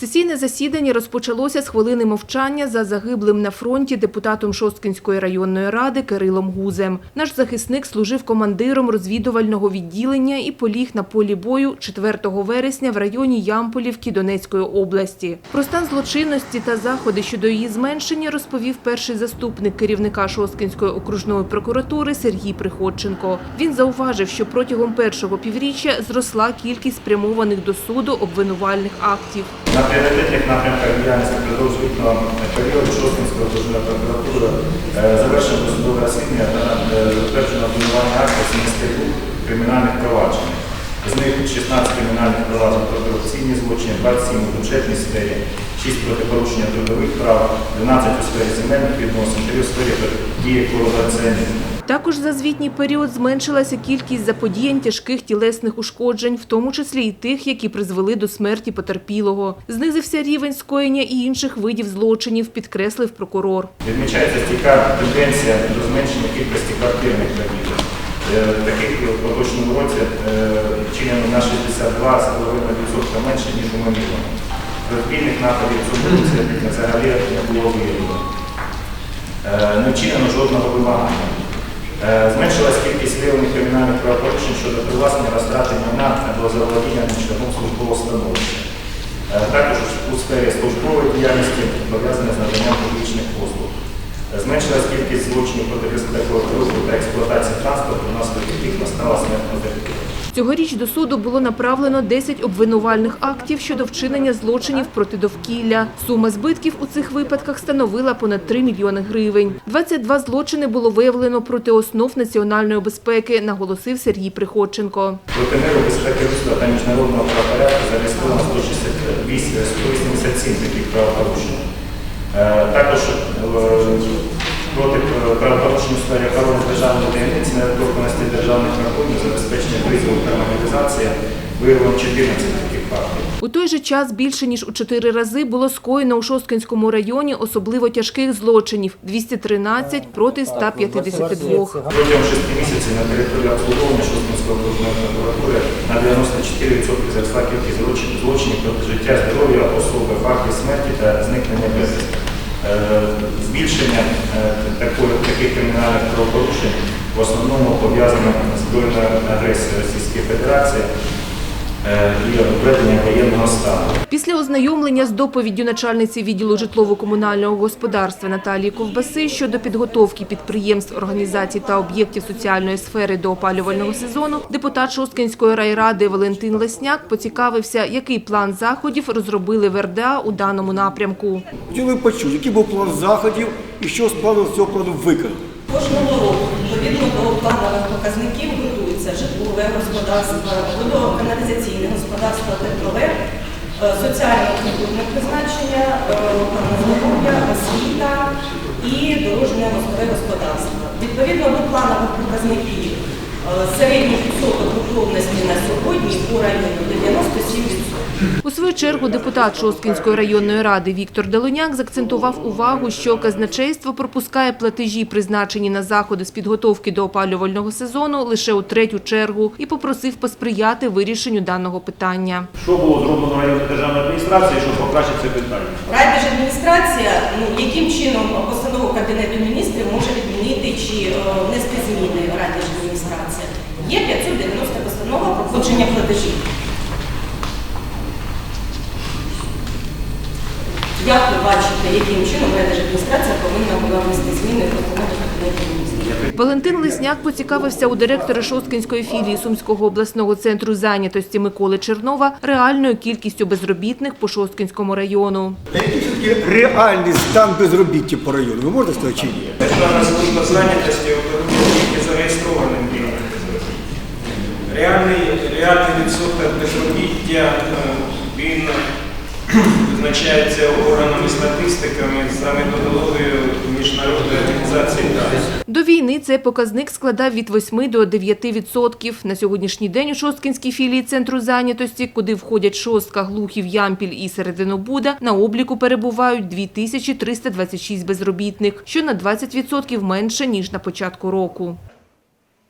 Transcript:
Сесійне засідання розпочалося з хвилини мовчання за загиблим на фронті депутатом Шосткинської районної ради Кирилом Гузем. Наш захисник служив командиром розвідувального відділення і поліг на полі бою 4 вересня в районі Ямполівки Донецької області. Про стан злочинності та заходи щодо її зменшення розповів перший заступник керівника Шосткинської окружної прокуратури Сергій Приходченко. Він зауважив, що протягом першого півріччя зросла кількість спрямованих до суду обвинувальних актів. На пріоритетних напрямках діяльності продовжувального періоду Шосткинської окружної прокуратури е, завершено досудове розслідування та е, затверджено обвинувальний акт 72 кримінальних проваджень. З них 16 кримінальних проваджень про корупційні злочини, 27 у бюджетній сфері, 6 проти порушення трудових прав, 12 у сфері земельних відносин, 3 у сфері дії колабораціонізму. Також за звітній період зменшилася кількість заподіянь тяжких тілесних ушкоджень, в тому числі і тих, які призвели до смерті потерпілого. Знизився рівень скоєння і інших видів злочинів, підкреслив прокурор. Відмічається стійка тенденція до зменшення кількості квартирних кредитів. Е, Таких в поточному році е, вчинено на 62,5% менше, ніж у минулому. Розбійних нападів в взагалі не було виявлено. Е, Не вчинено жодного вимагання. Е, Зменшилась кількість виявлених кримінальних правопорушень щодо привласнення розтрати майна або заволодіння шляхом службового становища. Е, Також у сфері службової діяльності пов'язані з наданням публічних послуг. Е, Зменшилась кількість злочинів проти безпекового руху та експлуатації транспорту, внаслідок яких настала смерть. Цьогоріч до суду було направлено 10 обвинувальних актів щодо вчинення злочинів проти довкілля. Сума збитків у цих випадках становила понад 3 мільйони гривень. 22 злочини було виявлено проти основ національної безпеки, наголосив Сергій Приходченко. Проти миру, безпеки людства та міжнародного правопорядку зареєстровано 168 187 таких правопорушень. Е, Також е, проти правопорушень у сфері охорони державної таємниці, недоторканості державних призову та мобілізації виявлено 14 таких фактів. У той же час більше ніж у чотири рази було скоєно у Шосткинському районі особливо тяжких злочинів – 213 проти 152. Протягом 6 місяців на території обслуговування Шостинської окружної прокуратури на 94% зросла кількість злочинів проти життя, здоров'я особи, фактів смерті та зникнення безвісти. Е, Збільшення е, таких кримінальних правопорушень в основному пов'язано з збройною агресією Російської Федерації і введенням воєнного стану. Після ознайомлення з доповіддю начальниці відділу житлово-комунального господарства Наталії Ковбаси щодо підготовки підприємств, організацій та об'єктів соціальної сфери до опалювального сезону, депутат Шосткинської райради Валентин Лесняк поцікавився, який план заходів розробили в РДА у даному напрямку. Хотіли почути, який був план заходів і що з плану з цього плану виконано. Кожного року, відповідно до планових показників, готується житлове господарство, водоканалізаційне господарство, теплове, соціальне соціально-культурне призначення, е, охорона здоров'я, освіта і дорожнє мостове господарство. Відповідно до планових показників, е, середній відсоток готовності на сьогодні у районі 97%. У свою чергу депутат Шосткинської районної ради Віктор Делоняк закцентував увагу, що казначейство пропускає платежі, призначені на заходи з підготовки до опалювального сезону, лише у третю чергу і попросив посприяти вирішенню даного питання. Що було зроблено районною державною адміністрацією, щоб покращити це питання? Райдержадміністрація, ну яким чином постанову Кабінету міністрів може відмінити чи е, внести зміни райдержадміністрація? Є 590 постанова про входження платежів. Як ви бачите, яким чином райдержадміністрація повинна була внести зміни в постанову Кабінету міністрів? Валентин Лисняк поцікавився у директора Шосткинської філії Сумського обласного центру зайнятості Миколи Чернова реальною кількістю безробітних по Шосткинському району. А який все-таки реальний стан безробіття по району? Ви можете сказати чи ні? Державна служба зайнятості рівнем безробіття. Реальний, реальний відсоток безробіття е, він визначається органами статистиками за методологією Міжнародної організації. До війни цей показник складав від 8 до 9 відсотків. На сьогоднішній день у Шосткинській філії центру зайнятості, куди входять Шостка, Глухів, Ямпіль і Серединобуда, на обліку перебувають 2326 безробітних, що на 20 відсотків менше ніж на початку року.